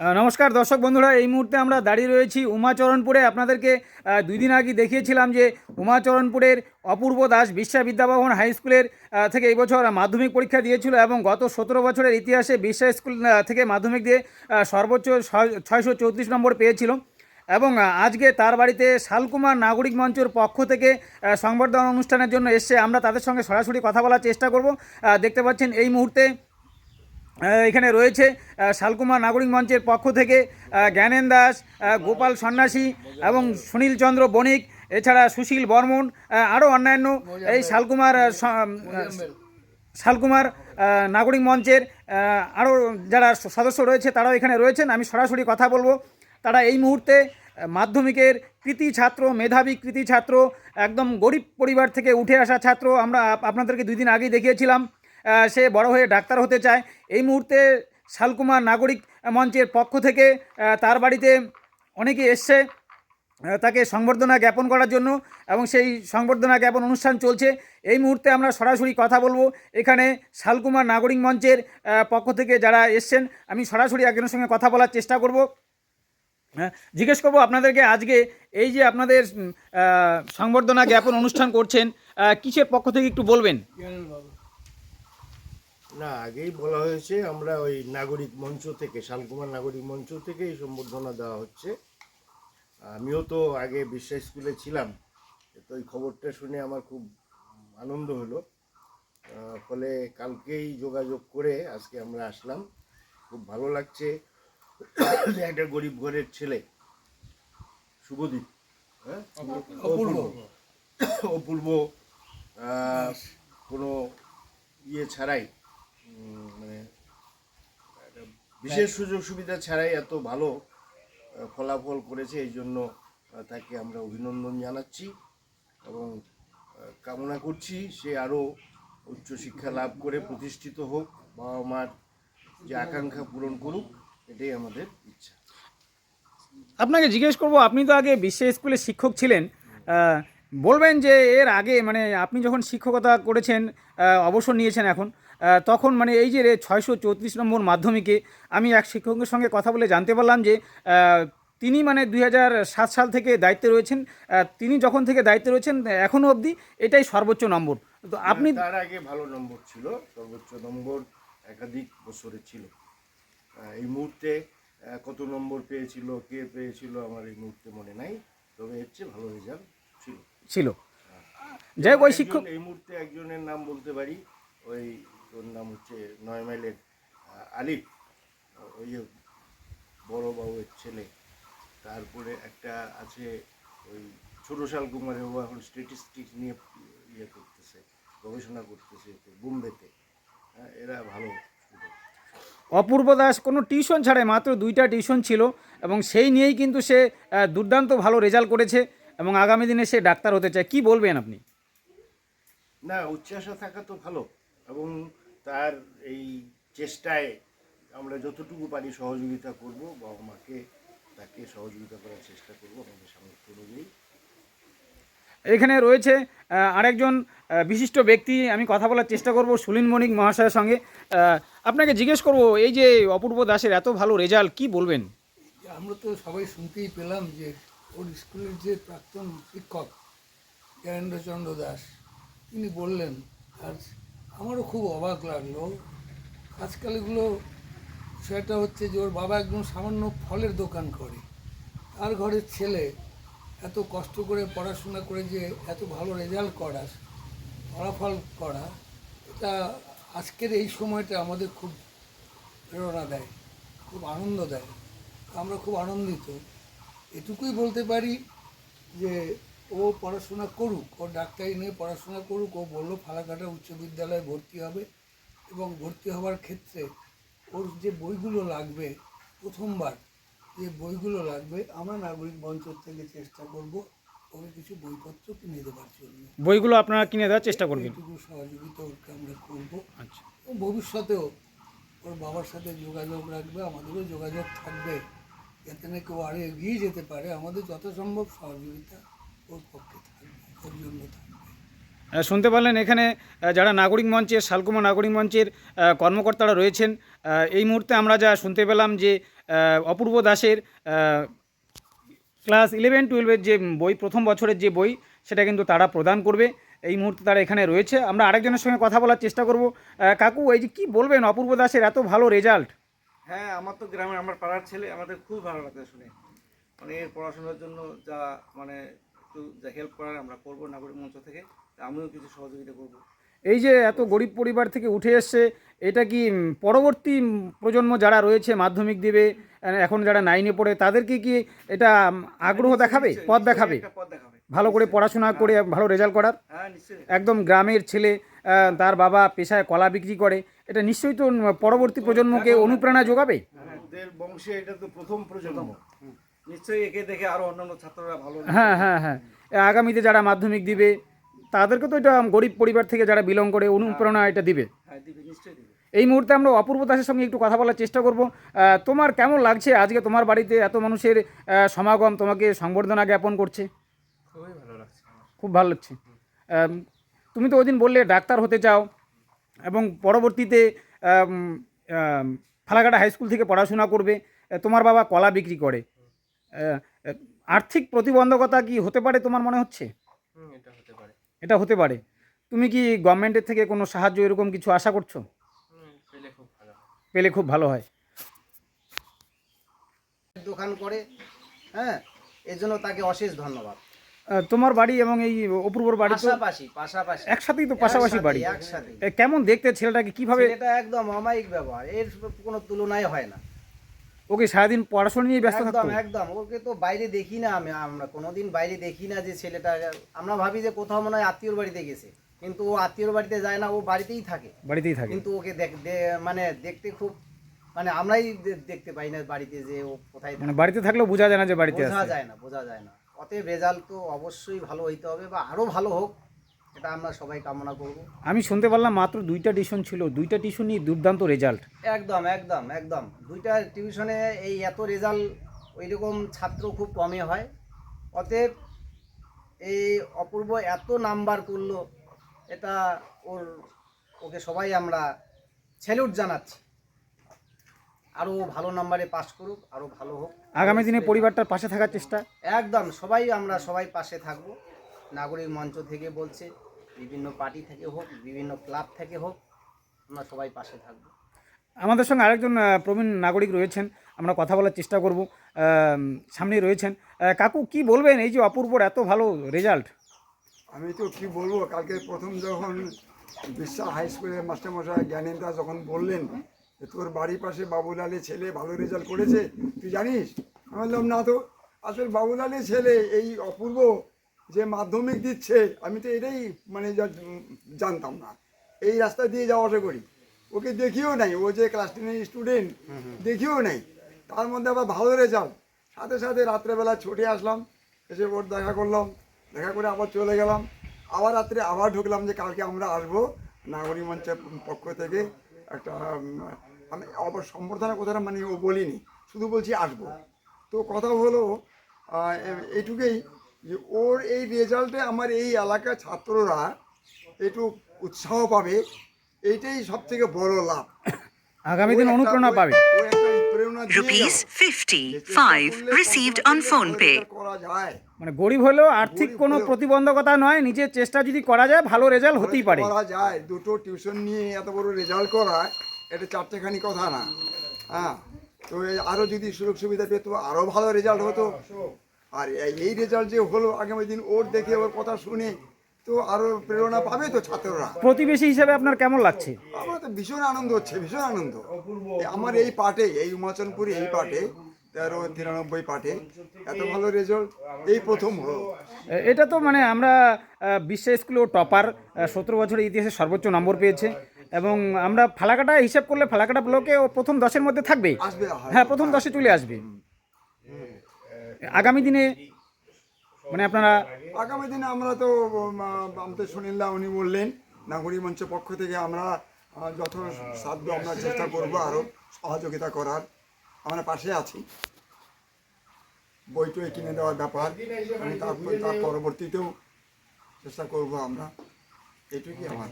নমস্কার দর্শক বন্ধুরা, এই মুহূর্তে আমরা দাঁড়িয়ে রয়েছি উমাচরণপুরে। আপনাদেরকে দুই দিন আগে দেখিয়েছিলাম যে উমাচরণপুরের অপূর্ব দাস বিশ্বা বিদ্যাভবন হাই স্কুলের থেকে এই বছর মাধ্যমিক পরীক্ষা দিয়েছিল এবং গত সতেরো বছরের ইতিহাসে বিশ্বা স্কুল থেকে মাধ্যমিক দিয়ে সর্বোচ্চ ছয়শো চৌত্রিশ নম্বর পেয়েছিল। এবং আজকে তার বাড়িতে শালকুমার নাগরিক মঞ্চের পক্ষ থেকে সংবর্ধনা অনুষ্ঠানের জন্য এসছে। আমরা তাদের সঙ্গে সরাসরি কথা বলার চেষ্টা করব। দেখতে পাচ্ছেন এই মুহূর্তে এখানে রয়েছে শালকুমার নাগরিক মঞ্চের পক্ষ থেকে জ্ঞানেন দাস গোপাল সন্ন্যাসী এবং সুনীল চন্দ্র বণিক, এছাড়া সুশীল বর্মন আরও অন্যান্য এই শালকুমার শালকুমার নাগরিক মঞ্চের আরও যারা সদস্য রয়েছে তারাও এখানে রয়েছেন। আমি সরাসরি কথা বলব, তারা এই মুহূর্তে মাধ্যমিকের কৃতি ছাত্র, মেধাবী কৃতি ছাত্র, একদম গরিব পরিবার থেকে উঠে আসা ছাত্র, আমরা আপনাদেরকে দুই দিন আগেই দেখিয়েছিলাম। সে বড় হয়ে ডাক্তার হতে চায়। এই মুহূর্তে শালকুমার নাগরিক মঞ্চের পক্ষ থেকে তার বাড়িতে অনেকে এসছে তাকে সংবর্ধনা জ্ঞাপন করার জন্য এবং সেই সংবর্ধনা জ্ঞাপন অনুষ্ঠান চলছে। এই মুহূর্তে আমরা সরাসরি কথা বলব এখানে শালকুমার নাগরিক মঞ্চের পক্ষ থেকে যারা এসছেন। আমি সরাসরি একজনের সঙ্গে কথা বলার চেষ্টা করব। জিজ্ঞেস করব আপনাদেরকে আজকে এই যে আপনাদের সংবর্ধনা জ্ঞাপন অনুষ্ঠান করছেন কিসের পক্ষ থেকে একটু বলবেন? না আগেই বলা হয়েছে আমরা ওই নাগরিক মঞ্চ থেকে শালকুমার নাগরিক মঞ্চ থেকে এই সম্বর্ধনা দেওয়া হচ্ছে। আমিও তো আগে বিশ্ব স্কুলে ছিলাম তো এই খবরটা শুনে আমার খুব আনন্দ হলো। ফলে কালকেই যোগাযোগ করে আজকে আমরা আসলাম। খুব ভালো লাগছে। যে একটা গরিব ঘরের ছেলে শুভদীপ হ্যাঁ? অপূর্ব। অপূর্ব। কোনো ইয়ে ছাড়াই মানে বিশেষ সুযোগ সুবিধা ছাড়াই এত ভালো ফলাফল করেছে, এই জন্য তাকে আমরা অভিনন্দন জানাচ্ছি এবং কামনা করছি সে আরও উচ্চশিক্ষা লাভ করে প্রতিষ্ঠিত হোক, বাবা মার যে আকাঙ্ক্ষা পূরণ করুক, এটাই আমাদের ইচ্ছা। আপনাকে জিজ্ঞেস করব, আপনি তো আগে বিশ্ব স্কুলে শিক্ষক ছিলেন বলবেন যে এর আগে মানে আপনি যখন শিক্ষকতা করেছেন অবসর নিয়েছেন এখন তখন মানে এই যে ছয়শো চৌত্রিশ নম্বর মাধ্যমিকে আমি এক শিক্ষকের সঙ্গে কথা বলে জানতে পারলাম যে তিনি মানে দুই সাত সাল থেকে দায়িত্বে রয়েছেন। তিনি যখন থেকে দায়িত্বে রয়েছেন এখনও অবধি এটাই সর্বোচ্চ নম্বর। তো আপনি তার আগে ভালো নম্বর ছিল সর্বোচ্চ নম্বর একাধিক বছরে ছিল। এই মুহূর্তে কত নম্বর পেয়েছিল কে পেয়েছিল আমার এই মুহূর্তে মনে নাই তবে এর চেয়ে ভালো রেজাল্ট ছিল। ছিল। যাই হোক ওই শিক্ষক এই মুহূর্তে একজনের নাম বলতে পারি ওই ওর নাম হচ্ছে নয় মাইলের আলিফ। ওই যে বড় বাবুর ছেলে। তারপরে একটা আছে ওই ছোট শাল কুমারের ও এখন স্ট্যাটিস্টিক্স নিয়ে ইয়ে করতেছে গবেষণা করতেছে বোম্বেতে। হ্যাঁ, এরা ভালো অপূর্ব দাস কোনো টিউশন ছাড়াই মাত্র দুইটা টিউশন ছিল এবং সেই নিয়েই কিন্তু সে দুর্দান্ত ভালো রেজাল্ট করেছে এবং আগামী দিনে সে ডাক্তার হতে চায়। কি বলবেন আপনি? না উচ্চাসা থাকা তো ভালো এবং তার এই চেষ্টায় আমরা যতটুকু পারি সহযোগিতা করব বাবা মাকে তাকে সহযোগিতা করার চেষ্টা করব আমাদের সামর্থ্য অনুযায়ী এখানে রয়েছে আরেকজন বিশিষ্ট ব্যক্তি আমি কথা বলার চেষ্টা করব সুলিন মণিক মহাশয়ের সঙ্গে। আপনাকে জিজ্ঞেস করব এই যে অপূর্ব দাসের এত ভালো রেজাল্ট কি বলবেন? আমরা তো সবাই শুনতেই পেলাম যে ওর স্কুলের যে প্রাক্তন শিক্ষক জ্ঞানেন্দ্রচন্দ্র দাস তিনি বললেন আর আমারও খুব অবাক লাগল। আজকাল এগুলো সেটা হচ্ছে যে ওর বাবা একদম সামান্য ফলের দোকান করে। তার ঘরের ছেলে এত কষ্ট করে পড়াশোনা করে যে এত ভালো রেজাল্ট করা, ফলাফল করা, এটা আজকের এই সময়টা আমাদের খুব প্রেরণা দেয়, খুব আনন্দ দেয়। আমরা খুব আনন্দিত। এটুকুই বলতে পারি যে ও পড়াশোনা করুক ও ডাক্তারি নিয়ে পড়াশোনা করুক ও বলল ফালাকাটা উচ্চ বিদ্যালয়ে ভর্তি হবে এবং ভর্তি হওয়ার ক্ষেত্রে ওর যে বইগুলো লাগবে প্রথমবার যে বইগুলো লাগবে আমরা নাগরিক মঞ্চ থেকে চেষ্টা করব ওকে কিছু বইপত্র কিনে দেওয়ার জন্য। বইগুলো আপনারা কিনে দেওয়ার চেষ্টা করবেন? এইটুকু সহযোগিতা ওকে আমরা করব। আচ্ছা। ভবিষ্যতেও ওর বাবার সাথে যোগাযোগ রাখবে আমাদেরও যোগাযোগ থাকবে যাতে না কেউ আরও এগিয়ে যেতে পারে। আমাদের যথাসম্ভব সহযোগিতা শুনতে পারলেন, এখানে যারা নাগরিক মঞ্চের শালকুমা নাগরিক মঞ্চের কর্মকর্তারা রয়েছেন এই মুহূর্তে আমরা যা শুনতে পেলাম যে অপূর্ব দাসের ক্লাস ইলেভেন টুয়েলভের যে বই, প্রথম বছরের যে বই, সেটা কিন্তু তারা প্রদান করবে। এই মুহূর্তে তারা এখানে রয়েছে। আমরা আরেকজনের সঙ্গে কথা বলার চেষ্টা করব। কাকু, এই যে কী বলবেন, অপূর্ব দাসের এত ভালো রেজাল্ট হ্যাঁ আমার তো গ্রামের, আমার পাড়ার ছেলে, আমাদের খুব ভালো লাগছে শুনে। মানে পড়াশোনার জন্য যা মানে একটু যা হেল্প করার আমরা করব নাগরিক মঞ্চ থেকে। আমিও কিছু সহযোগিতা করব। এই যে এত গরিব পরিবার থেকে উঠে এসছে এটা কি পরবর্তী প্রজন্ম যারা রয়েছে মাধ্যমিক দেবে এখন যারা নাইনে পড়ে তাদেরকে কি এটা আগ্রহ দেখাবে পথ দেখাবে? একটা পথ দেখাবে। ভালো করে পড়াশোনা করে ভালো রেজাল্ট করার? হ্যাঁ একদম গ্রামের ছেলে তার বাবা পেশায় কলা বিক্রি করে এটা নিশ্চয়ই তো পরবর্তী প্রজন্মকে অনুপ্রেরণা যোগাবে? বংশে এটা তো প্রথম প্রজন্ম। নিশ্চয়ই একে দেখে আরও অন্যান্য ছাত্ররা ভালো হ্যাঁ হ্যাঁ হ্যাঁ। আগামীতে যারা মাধ্যমিক দিবে তাদেরকে তো এটা গরিব পরিবার থেকে যারা বিলং করে অনুপ্রেরণা এটা দিবে। হ্যাঁ দিবে নিশ্চয়ই দিবে। এই মুহূর্তে আমরা অপূর্ব দাসের সঙ্গে একটু কথা বলার চেষ্টা করব। তোমার কেমন লাগছে আজকে তোমার বাড়িতে এত মানুষের সমাগম তোমাকে সংবর্ধনা জ্ঞাপন করছে? খুবই ভালো লাগছে খুব ভালো লাগছে। তুমি তো ওদিন বললে ডাক্তার হতে চাও এবং পরবর্তীতে ফালাকাটা হাই স্কুল থেকে পড়াশোনা করবে। তোমার বাবা কলা বিক্রি করে। আর্থিক প্রতিবন্ধকতা কি হতে পারে তোমার মনে হচ্ছে? এটা হতে পারে। এটা হতে পারে। তুমি কি গভর্নমেন্টের থেকে কোনো সাহায্য এরকম কিছু আশা করছ? পেলে খুব ভালো হয়। পেলে খুব ভালো হয়। দোকান করে হ্যাঁ? এর জন্য তাকে অশেষ ধন্যবাদ। তোমার বাড়ি এবং এই অপূর্বর বাড়ি পাশাপাশি পাশাপাশি। একসাথেই তো পাশাপাশি বাড়ি। একসাথে কেমন দেখতে ছেলেটাকে? কীভাবে এটা একদম অমায়িক ব্যবহার। এর কোনো তুলনায় হয় না। ওকে সারাদিন পড়াশোনা নিয়ে ব্যস্ত একদম থাকতো? একদম। ওকে তো বাইরে দেখি না আমি আমরা কোনোদিন বাইরে দেখি না যে ছেলেটা আমরা ভাবি যে কোথাও মনে হয় আত্মীয়র বাড়িতে গেছে। কিন্তু ও আত্মীয়র বাড়িতে যায় না ও বাড়িতেই থাকে। বাড়িতেই থাকে। কিন্তু ওকে দেখ মানে দেখতে খুব মানে আমরাই দেখতে পাই না বাড়িতে যে ও কোথায় মানে বাড়িতে থাকলেও বোঝা যায় না যে বাড়িতে বোঝা যায় না বোঝা যায় না। অতএব রেজাল্ট তো অবশ্যই ভালো হইতে হবে বা আরও ভালো হোক। এটা আমরা সবাই কামনা করব। আমি শুনতে পারলাম মাত্র দুইটা টিউশন ছিল দুইটা টিউশনই দুর্দান্ত রেজাল্ট একদম একদম একদম। দুইটা টিউশনে এই এত রেজাল্ট ওই রকম ছাত্র খুব কমে হয়। অতএব এই অপূর্ব এত নাম্বার করল এটা ওর ওকে সবাই আমরা স্যালুট জানাচ্ছি। আরও ভালো নাম্বারে পাস করুক আরও ভালো হোক। আগামী দিনে পরিবারটার পাশে থাকার চেষ্টা। একদম সবাই আমরা সবাই পাশে থাকব। নাগরিক মঞ্চ থেকে বলছে বিভিন্ন পার্টি থেকে হোক বিভিন্ন ক্লাব থেকে হোক আমরা সবাই পাশে থাকব। আমাদের সঙ্গে আরেকজন প্রবীণ নাগরিক রয়েছেন। আমরা কথা বলার চেষ্টা করব। সামনে রয়েছেন। কাকু কি বলবেন? এই যে অপূর্বর এত ভালো রেজাল্ট আমি তো কি বলব কালকে প্রথম যখন বিশ্বাস হাই স্কুলের মাস্টারমশাই জ্ঞানেন্দা যখন বললেন তোর বাড়ির পাশে বাবুলালের ছেলে ভালো রেজাল্ট করেছে তুই জানিস? আমি বললাম না তো আসলে বাবুলালের ছেলে এই অপূর্ব যে মাধ্যমিক দিচ্ছে, আমি তো এটাই মানে জানতাম না। এই রাস্তা দিয়ে যাওয়া আসা করি। ওকে দেখিও নাই, ও যে ক্লাস টেনের স্টুডেন্ট দেখিও নাই। তার মধ্যে আবার ভালো রেজাল্ট সাথে সাথে রাত্রেবেলা ছুটে আসলাম, এসে ওর দেখা করলাম। দেখা করে আবার চলে গেলাম। আবার রাত্রে আবার ঢুকলাম যে কালকে আমরা আসব নাগরিক মঞ্চের পক্ষ থেকে একটা আমি আবার সম্বর্ধনা কথাটা মানে ও বলিনি। শুধু বলছি আসব। তো কথা হলো এইটুকুই যে ওর এই রেজাল্টে আমার এই এলাকার ছাত্ররা একটু উৎসাহ পাবে এইটাই সব থেকে বড় লাভ। আগামী দিন অনুপ্রেরণা পাবে। 55 received on phone pay. করা যায়। মানে গরিব হলেও আর্থিক কোনো প্রতিবন্ধকতা নয় নিজের চেষ্টা যদি করা যায় ভালো রেজাল্ট হতেই পারে। করা যায়। দুটো টিউশন নিয়ে এত বড় রেজাল্ট করা এটা চারটেখানি কথা না। হ্যাঁ তো এই আরও যদি সুযোগ সুবিধা পেত আরও ভালো রেজাল্ট হতো। আর এই- রেজাল্ট যে হলো আগামী দিন ওর দেখে ওর কথা শুনে তো আরও প্রেরণা পাবে তো ছাত্ররা। প্রতিবেশী হিসেবে আপনার কেমন লাগছে? আমার তো ভীষণ আনন্দ হচ্ছে ভীষণ আনন্দ। আমার এই পাটে এই উমাচনপুরে এই পাটে তেরো তিরানব্বই পাটে এত ভালো রেজাল্ট এই প্রথম হলো। এটা তো মানে আমরা বিশ্ব স্কুলেও টপার সতেরো বছরের ইতিহাসে সর্বোচ্চ নম্বর পেয়েছে এবং আমরা ফালাকাটা হিসাব করলে ফালাকাটা ব্লকে ও প্রথম দশের মধ্যে থাকবে? হ্যাঁ প্রথম দশে চলে আসবে। আগামী দিনে মানে আপনারা আগামী দিনে আমরা তো বামতে সুনীল্লা উনি বললেন নাগরিক মঞ্চের পক্ষ থেকে আমরা যত সাধ্য আমরা চেষ্টা করব আরও সহযোগিতা করার। আমরা পাশে আছি। বই টই কিনে দেওয়ার ব্যাপার। তার পরবর্তীতেও চেষ্টা করব আমরা। এইটুকুই আমার।